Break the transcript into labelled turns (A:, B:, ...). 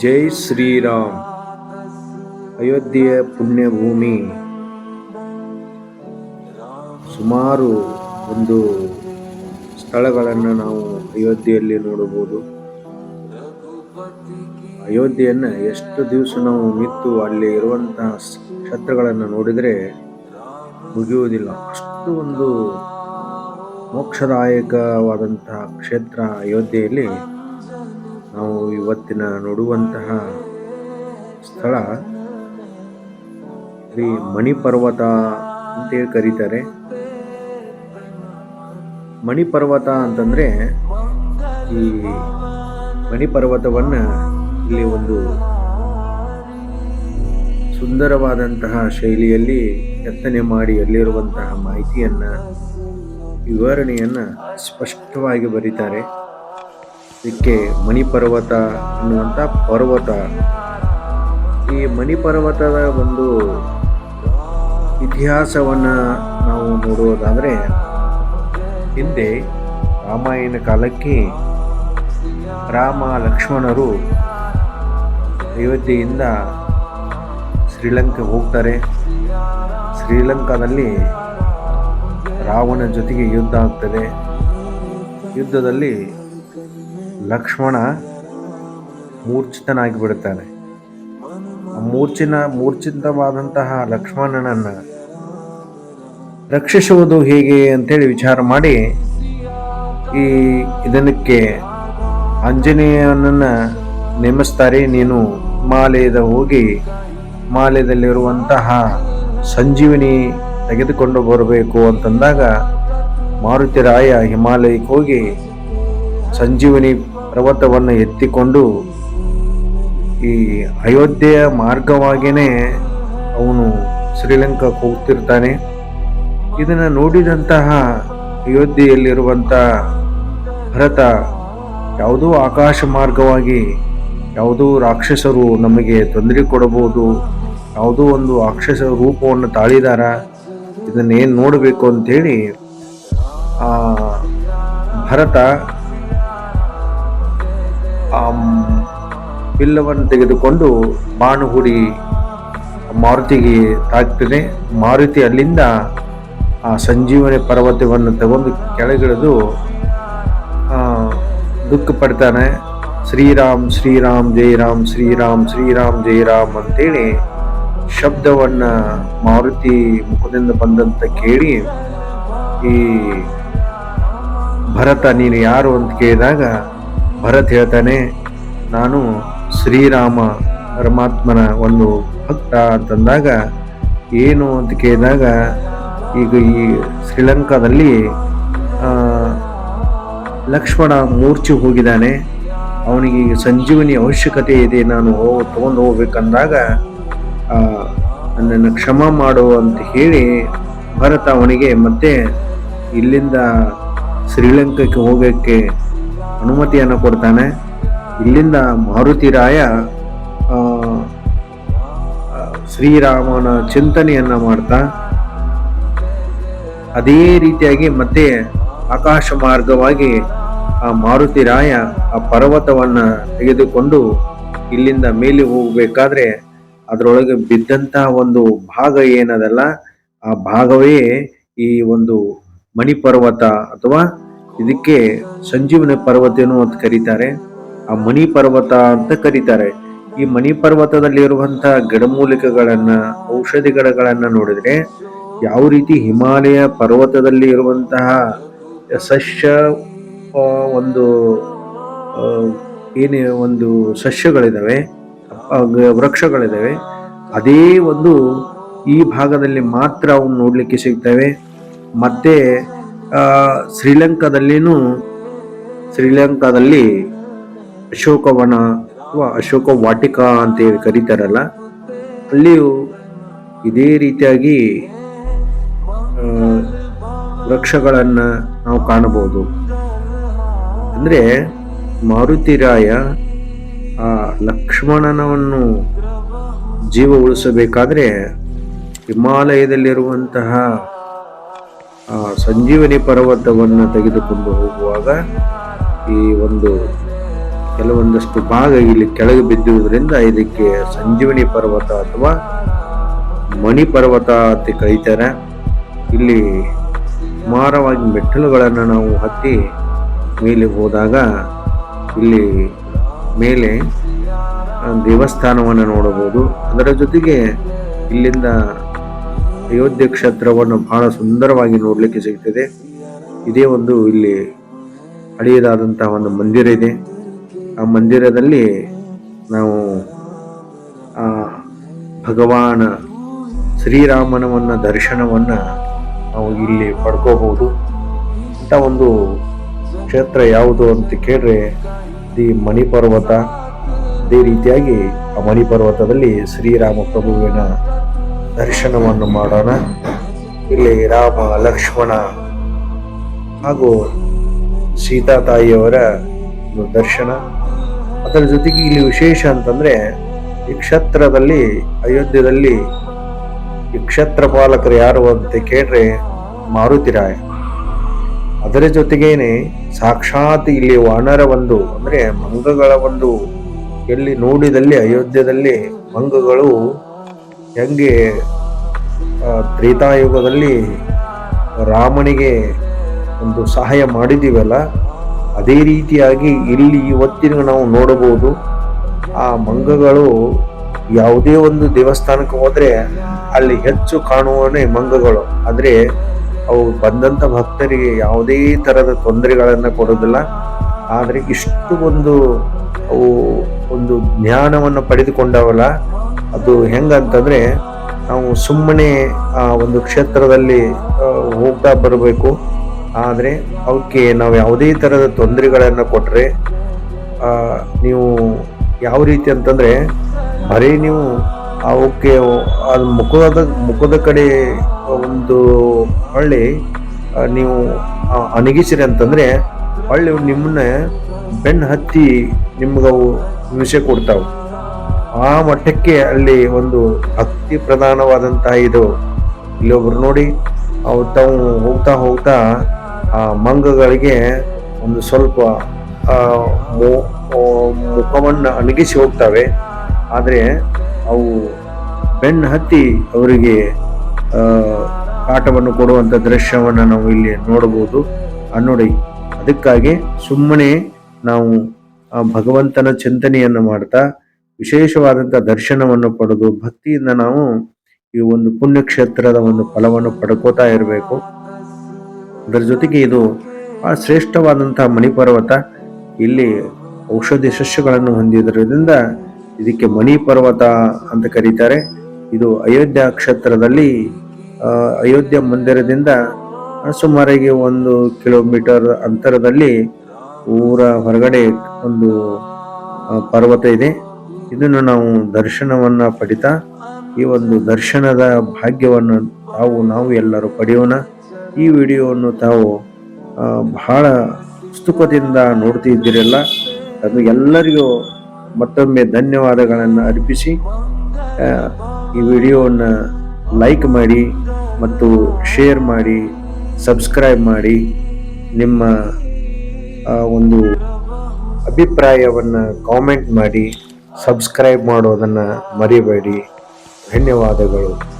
A: ಜೈ ಶ್ರೀರಾಮ್. ಅಯೋಧ್ಯೆಯ ಪುಣ್ಯಭೂಮಿ. ಸುಮಾರು ಒಂದು ಸ್ಥಳಗಳನ್ನು ನಾವು ಅಯೋಧ್ಯೆಯಲ್ಲಿ ನೋಡಬಹುದು. ಅಯೋಧ್ಯೆಯನ್ನು ಎಷ್ಟು ದಿವಸ ನಾವು ನಿಂತು ಅಲ್ಲಿ ಇರುವಂತಹ ಕ್ಷೇತ್ರಗಳನ್ನು ನೋಡಿದರೆ ಮುಗಿಯುವುದಿಲ್ಲ. ಅಷ್ಟು ಒಂದು ಮೋಕ್ಷದಾಯಕವಾದಂತಹ ಕ್ಷೇತ್ರ ಅಯೋಧ್ಯೆಯಲ್ಲಿ ನಾವು ಇವತ್ತಿನ ನೋಡುವಂತಹ ಸ್ಥಳ ಶ್ರೀ ಮಣಿಪರ್ವತ ಅಂತೇಳಿ ಕರೀತಾರೆ. ಮಣಿಪರ್ವತ ಅಂತಂದ್ರೆ ಈ ಮಣಿಪರ್ವತವನ್ನು ಇಲ್ಲಿ ಒಂದು ಸುಂದರವಾದಂತಹ ಶೈಲಿಯಲ್ಲಿ ಕೆತ್ತನೆ ಮಾಡಿ ಅಲ್ಲಿರುವಂತಹ ಮಾಹಿತಿಯನ್ನ, ವಿವರಣೆಯನ್ನು ಸ್ಪಷ್ಟವಾಗಿ ಬರೀತಾರೆ. ಇದಕ್ಕೆ ಮಣಿಪರ್ವತ ಅನ್ನುವಂಥ ಪರ್ವತ. ಈ ಮಣಿಪರ್ವತದ ಒಂದು ಇತಿಹಾಸವನ್ನು ನಾವು ನೋಡುವುದಾದರೆ, ಹಿಂದೆ ರಾಮಾಯಣ ಕಾಲಕ್ಕೆ ರಾಮ ಲಕ್ಷ್ಮಣರು ಅಯೋಧ್ಯೆಯಿಂದ ಶ್ರೀಲಂಕೆ ಹೋಗ್ತಾರೆ. ಶ್ರೀಲಂಕಾದಲ್ಲಿ ರಾವಣ ಜೊತೆಗೆ ಯುದ್ಧ ಆಗ್ತದೆ. ಯುದ್ಧದಲ್ಲಿ ಲಕ್ಷ್ಮಣ ಮೂರ್ಛಿತನಾಗಿ ಬಿಡುತ್ತಾನೆ ಆ ಮೂರ್ಛಿನ, ಮೂರ್ಛಿತವಾದಂತಹ ಲಕ್ಷ್ಮಣನನ್ನು ರಕ್ಷಿಸುವುದು ಹೇಗೆ ಅಂತೇಳಿ ವಿಚಾರ ಮಾಡಿ ಈ ಇದನ್ನಕ್ಕೆ ಆಂಜನೇಯನನ್ನು ನೇಮಿಸ್ತಾರೆ. ನೀನು ಹಿಮಾಲಯದ ಹೋಗಿ ಹಿಮಾಲಯದಲ್ಲಿರುವಂತಹ ಸಂಜೀವಿನಿ ತೆಗೆದುಕೊಂಡು ಬರಬೇಕು ಅಂತಂದಾಗ ಮಾರುತಿರಾಯ ಹಿಮಾಲಯಕ್ಕೆ ಹೋಗಿ ಸಂಜೀವನಿ ಪರ್ವತವನ್ನು ಎತ್ತಿಕೊಂಡು ಈ ಅಯೋಧ್ಯೆಯ ಮಾರ್ಗವಾಗಿಯೇ ಅವನು ಶ್ರೀಲಂಕಾಕ್ಕೆ ಹೋಗ್ತಿರ್ತಾನೆ. ಇದನ್ನು ನೋಡಿದಂತಹ ಅಯೋಧ್ಯೆಯಲ್ಲಿರುವಂಥ ಭರತ ಯಾವುದೋ ಆಕಾಶ ಮಾರ್ಗವಾಗಿ ಯಾವುದೋ ರಾಕ್ಷಸರು ನಮಗೆ ತೊಂದರೆ ಕೊಡಬಹುದು, ಯಾವುದೋ ಒಂದು ರಾಕ್ಷಸ ರೂಪವನ್ನು ತಾಳಿದಾರ, ಇದನ್ನೇನು ನೋಡಬೇಕು ಅಂಥೇಳಿ ಭರತ ಬಿಲ್ಲವನ್ನು ತೆಗೆದುಕೊಂಡು ಬಾಣುಗುಡಿ ಮಾರುತಿಗೆ ತಾಕ್ತಾನೆ ಮಾರುತಿ ಅಲ್ಲಿಂದ ಆ ಸಂಜೀವನಿ ಪರ್ವತವನ್ನು ತಗೊಂಡು ಕೆಳಗಿಳಿದು ದುಃಖ ಪಡ್ತಾನೆ. ಶ್ರೀರಾಮ್ ಶ್ರೀರಾಮ್ ಜೈರಾಮ್ ಶ್ರೀರಾಮ್ ಶ್ರೀರಾಮ್ ಜೈರಾಮ್ ಅಂತೇಳಿ ಶಬ್ದವನ್ನು ಮಾರುತಿ ಮುಖದಿಂದ ಬಂದಂತ ಕೇಳಿ ಈ ಭರತ ನೀನು ಯಾರು ಅಂತ ಕೇಳಿದಾಗ ಭರತ್ ಹೇಳ್ತಾನೆ, ನಾನು ಶ್ರೀರಾಮ ಪರಮಾತ್ಮನ ಒಂದು ಭಕ್ತ ಅಂತಂದಾಗ, ಏನು ಅಂತ ಕೇಳಿದಾಗ, ಈಗ ಈ ಶ್ರೀಲಂಕಾದಲ್ಲಿ ಲಕ್ಷ್ಮಣ ಮೂರ್ಛೆ ಹೋಗಿದ್ದಾನೆ. ಅವನಿಗೆ ಈಗ ಸಂಜೀವನಿ ಅವಶ್ಯಕತೆ ಇದೆ, ನಾನು ತಗೊಂಡು ಹೋಗ್ಬೇಕಂದಾಗ ನನ್ನನ್ನು ಕ್ಷಮ ಮಾಡು ಅಂತ ಹೇಳಿ ಭರತ ಅವನಿಗೆ ಮತ್ತೆ ಇಲ್ಲಿಂದ ಶ್ರೀಲಂಕಕ್ಕೆ ಹೋಗೋಕ್ಕೆ ಅನುಮತಿಯನ್ನು ಕೊಡ್ತಾನೆ. ಇಲ್ಲಿಂದ ಮಾರುತಿರಾಯ ಶ್ರೀರಾಮನ ಚಿಂತನೆಯನ್ನ ಮಾಡ್ತಾ, ಅದೇ ರೀತಿಯಾಗಿ ಮತ್ತೆ ಆಕಾಶ ಮಾರ್ಗವಾಗಿ ಆ ಮಾರುತಿರಾಯ ಆ ಪರ್ವತವನ್ನು ತೆಗೆದುಕೊಂಡು ಇಲ್ಲಿಂದ ಮೇಲೆ ಹೋಗಬೇಕಾದ್ರೆ ಅದರೊಳಗೆ ಬಿದ್ದಂತಹ ಒಂದು ಭಾಗ ಏನದಲ್ಲ, ಆ ಭಾಗವೇ ಈ ಒಂದು ಮಣಿಪರ್ವತ ಅಥವಾ ಇದಕ್ಕೆ ಸಂಜೀವನ ಪರ್ವತನು ಅಂತ ಕರೀತಾರೆ. ಆ ಮಣಿ ಪರ್ವತ ಅಂತ ಕರೀತಾರೆ. ಈ ಮಣಿ ಪರ್ವತದಲ್ಲಿ ಇರುವಂತಹ ಗಿಡಮೂಲಿಕೆಗಳನ್ನ, ಔಷಧಿ ಗಿಡಗಳನ್ನ ನೋಡಿದ್ರೆ ಯಾವ ರೀತಿ ಹಿಮಾಲಯ ಪರ್ವತದಲ್ಲಿ ಇರುವಂತಹ ಸಸ್ಯ ಒಂದು ಏನೇ ಒಂದು ಸಸ್ಯಗಳಿದ್ದಾವೆ ವೃಕ್ಷಗಳಿದ್ದಾವೆ, ಅದೇ ಒಂದು ಈ ಭಾಗದಲ್ಲಿ ಮಾತ್ರ ಅವನು ನೋಡಲಿಕ್ಕೆ ಸಿಗ್ತವೆ. ಮತ್ತೆ ಶ್ರೀಲಂಕಾದಲ್ಲಿನೂ ಶ್ರೀಲಂಕಾದಲ್ಲಿ ಅಶೋಕವನ ಅಥವಾ ಅಶೋಕ ವಾಟಿಕಾ ಅಂತ ಹೇಳಿ ಕರೀತಾರಲ್ಲ, ಅಲ್ಲಿಯೂ ಇದೇ ರೀತಿಯಾಗಿ ವೃಕ್ಷಗಳನ್ನು ನಾವು ಕಾಣಬಹುದು. ಅಂದರೆ ಮಾರುತಿರಾಯ ಆ ಲಕ್ಷ್ಮಣನವನ್ನು ಜೀವ ಉಳಿಸಬೇಕಾದ್ರೆ ಹಿಮಾಲಯದಲ್ಲಿರುವಂತಹ ಸಂಜೀವನಿ ಪರ್ವತವನ್ನು ತೆಗೆದುಕೊಂಡು ಹೋಗುವಾಗ ಈ ಒಂದು ಕೆಲವೊಂದಷ್ಟು ಭಾಗ ಇಲ್ಲಿ ಕೆಳಗೆ ಬಿದ್ದಿರುವುದರಿಂದ ಇದಕ್ಕೆ ಸಂಜೀವನಿ ಪರ್ವತ ಅಥವಾ ಮಣಿ ಪರ್ವತ ಅಂತ ಕರೀತಾರೆ. ಇಲ್ಲಿ ಸುಮಾರವಾಗಿ ಮೆಟ್ಟಲುಗಳನ್ನು ನಾವು ಹತ್ತಿ ಮೇಲೆ ಹೋದಾಗ ಇಲ್ಲಿ ಮೇಲೆ ದೇವಸ್ಥಾನವನ್ನು ನೋಡಬಹುದು. ಅದರ ಜೊತೆಗೆ ಇಲ್ಲಿಂದ ಅಯೋಧ್ಯೆ ಕ್ಷೇತ್ರವನ್ನು ಬಹಳ ಸುಂದರವಾಗಿ ನೋಡಲಿಕ್ಕೆ ಸಿಗ್ತದೆ. ಇದೇ ಒಂದು ಇಲ್ಲಿ ಹಳೆಯದಾದಂತಹ ಒಂದು ಮಂದಿರ ಇದೆ. ಆ ಮಂದಿರದಲ್ಲಿ ನಾವು ಆ ಭಗವಾನ ಶ್ರೀರಾಮನವನ್ನ ದರ್ಶನವನ್ನು ನಾವು ಇಲ್ಲಿ ಪಡ್ಕೋಬಹುದು. ಅಂತ ಒಂದು ಕ್ಷೇತ್ರ ಯಾವುದು ಅಂತ ಕೇಳಿದ್ರೆ ದಿ ಮಣಿಪರ್ವತ. ಅದೇ ರೀತಿಯಾಗಿ ಆ ಮಣಿಪರ್ವತದಲ್ಲಿ ಶ್ರೀರಾಮ ಪ್ರಭುವಿನ ದರ್ಶನವನ್ನು ಮಾಡೋಣ. ಇಲ್ಲಿ ರಾಮ, ಲಕ್ಷ್ಮಣ ಹಾಗೂ ಸೀತಾ ತಾಯಿಯವರ ದರ್ಶನ. ಅದರ ಜೊತೆಗೆ ಇಲ್ಲಿ ವಿಶೇಷ ಅಂತಂದ್ರೆ ಈ ಕ್ಷೇತ್ರದಲ್ಲಿ, ಅಯೋಧ್ಯದಲ್ಲಿ ಈ ಕ್ಷೇತ್ರ ಪಾಲಕರು ಯಾರು ಅಂತ ಕೇಳ್ರೆ ಮಾರುತಿರಾಯ ಅದರ ಜೊತೆಗೇನೆ ಸಾಕ್ಷಾತ್ ಇಲ್ಲಿ ವಾನರ ಒಂದು, ಅಂದ್ರೆ ಮಂಗಗಳ ಒಂದು ಎಲ್ಲಿ ನೋಡಿದಲ್ಲಿ ಅಯೋಧ್ಯದಲ್ಲಿ ಮಂಗಗಳು ಹೆಂಗೆ ತ್ರೇತಾಯುಗದಲ್ಲಿ ರಾಮನಿಗೆ ಒಂದು ಸಹಾಯ ಮಾಡಿದ್ದೀವಲ್ಲ ಅದೇ ರೀತಿಯಾಗಿ ಇಲ್ಲಿ ಇವತ್ತಿನ ನಾವು ನೋಡಬಹುದು, ಆ ಮಂಗಗಳು ಯಾವುದೇ ಒಂದು ದೇವಸ್ಥಾನಕ್ಕೆ ಹೋದರೆ ಅಲ್ಲಿ ಹೆಚ್ಚು ಕಾಣುವನೇ ಮಂಗಗಳು. ಆದರೆ ಅವು ಬಂದಂಥ ಭಕ್ತರಿಗೆ ಯಾವುದೇ ಥರದ ತೊಂದರೆಗಳನ್ನು ಕೊಡೋದಿಲ್ಲ ಆದರೆ ಇಷ್ಟು ಒಂದು ಅವು ಒಂದು ಜ್ಞಾನವನ್ನು ಪಡೆದುಕೊಂಡವಲ್ಲ ಅದು ಹೆಂಗಂತಂದ್ರೆ ನಾವು ಸುಮ್ಮನೆ, ಆ, ಒಂದು ಕ್ಷೇತ್ರದಲ್ಲಿ ಹೋಗ್ತಾ ಬರಬೇಕು. ಆದರೆ ಅವಕ್ಕೆ ನಾವು ಯಾವುದೇ ಥರದ ತೊಂದರೆಗಳನ್ನು ಕೊಟ್ಟರೆ ನೀವು ಯಾವ ರೀತಿ ಅಂತಂದರೆ ಬರೀ ನೀವು ಅವಕ್ಕೆ ಅದು ಮುಖದ ಮುಖದ ಕಡೆ ಒಂದು ಹಳ್ಳಿ ನೀವು ಅಣಗಿಸಿರಿ ಅಂತಂದರೆ ಹೊಳ್ಳಿ ನಿಮ್ಮನ್ನ ಬೆನ್ನು ಹತ್ತಿ ನಿಮ್ಗವು ಹಿಂಸೆ ಕೊಡ್ತಾವೆ. ಆ ಮಟ್ಟಕ್ಕೆ ಅಲ್ಲಿ ಒಂದು ಅತಿ ಪ್ರಧಾನವಾದಂತಹ ಇದು. ಇಲ್ಲಿ ಒಬ್ರು ನೋಡಿ, ಅವು ತಾವು ಹೋಗ್ತಾ ಹೋಗ್ತಾ ಆ ಮಂಗಗಳಿಗೆ ಒಂದು ಸ್ವಲ್ಪ ಮುಖವನ್ನು ಅಣಗಿಸಿ ಹೋಗ್ತವೆ. ಆದರೆ ಅವು ಬೆನ್ನು ಹತ್ತಿ ಅವರಿಗೆ ಕಾಟವನ್ನು ಕೊಡುವಂಥ ದೃಶ್ಯವನ್ನು ನಾವು ಇಲ್ಲಿ ನೋಡಬಹುದು. ನೋಡಿ, ಅದಕ್ಕಾಗಿ ಸುಮ್ಮನೆ ನಾವು ಆ ಭಗವಂತನ ಚಿಂತನೆಯನ್ನು ಮಾಡ್ತಾ ವಿಶೇಷವಾದಂಥ ದರ್ಶನವನ್ನು ಪಡೆದು ಭಕ್ತಿಯಿಂದ ನಾವು ಈ ಒಂದು ಪುಣ್ಯಕ್ಷೇತ್ರದ ಒಂದು ಫಲವನ್ನು ಪಡ್ಕೋತಾ ಇರಬೇಕು. ಅದರ ಜೊತೆಗೆ ಇದು ಆ ಶ್ರೇಷ್ಠವಾದಂಥ ಮಣಿಪರ್ವತ. ಇಲ್ಲಿ ಔಷಧಿ ಸಸ್ಯಗಳನ್ನು ಹೊಂದಿದ್ದರಿಂದ ಇದಕ್ಕೆ ಮಣಿಪರ್ವತ ಅಂತ ಕರೀತಾರೆ. ಇದು ಅಯೋಧ್ಯ ಕ್ಷೇತ್ರದಲ್ಲಿ ಅಯೋಧ್ಯ ಮಂದಿರದಿಂದ ಸುಮಾರಿಗೆ ಒಂದು ಕಿಲೋಮೀಟರ್ ಅಂತರದಲ್ಲಿ ಊರ ಹೊರಗಡೆ ಒಂದು ಪರ್ವತ ಇದೆ. ಇದನ್ನು ನಾವು ದರ್ಶನವನ್ನ ಪಡಿತಾ, ಈ ಒಂದು ದರ್ಶನದ ಭಾಗ್ಯವನ್ನು ತಾವು, ನಾವು ಎಲ್ಲರೂ ಪಡೆಯೋಣ. ಈ ವಿಡಿಯೋವನ್ನು ತಾವು ಬಹಳ ಉತ್ಸುಕದಿಂದ ನೋಡ್ತಿದ್ದೀರಲ್ಲ ಎಲ್ಲರಿಗೂ ಮತ್ತೊಮ್ಮೆ ಧನ್ಯವಾದಗಳನ್ನು ಅರ್ಪಿಸಿ ಈ ವಿಡಿಯೋವನ್ನು ಲೈಕ್ ಮಾಡಿ ಮತ್ತು ಶೇರ್ ಮಾಡಿ, ಸಬ್ಸ್ಕ್ರೈಬ್ ಮಾಡಿ, ನಿಮ್ಮ ಒಂದು ಅಭಿಪ್ರಾಯವನ್ನು ಕಾಮೆಂಟ್ ಮಾಡಿ. ಸಬ್ಸ್ಕ್ರೈಬ್ ಮಾಡೋದನ್ನು ಮರಿಬೇಡಿ. ಧನ್ಯವಾದಗಳು.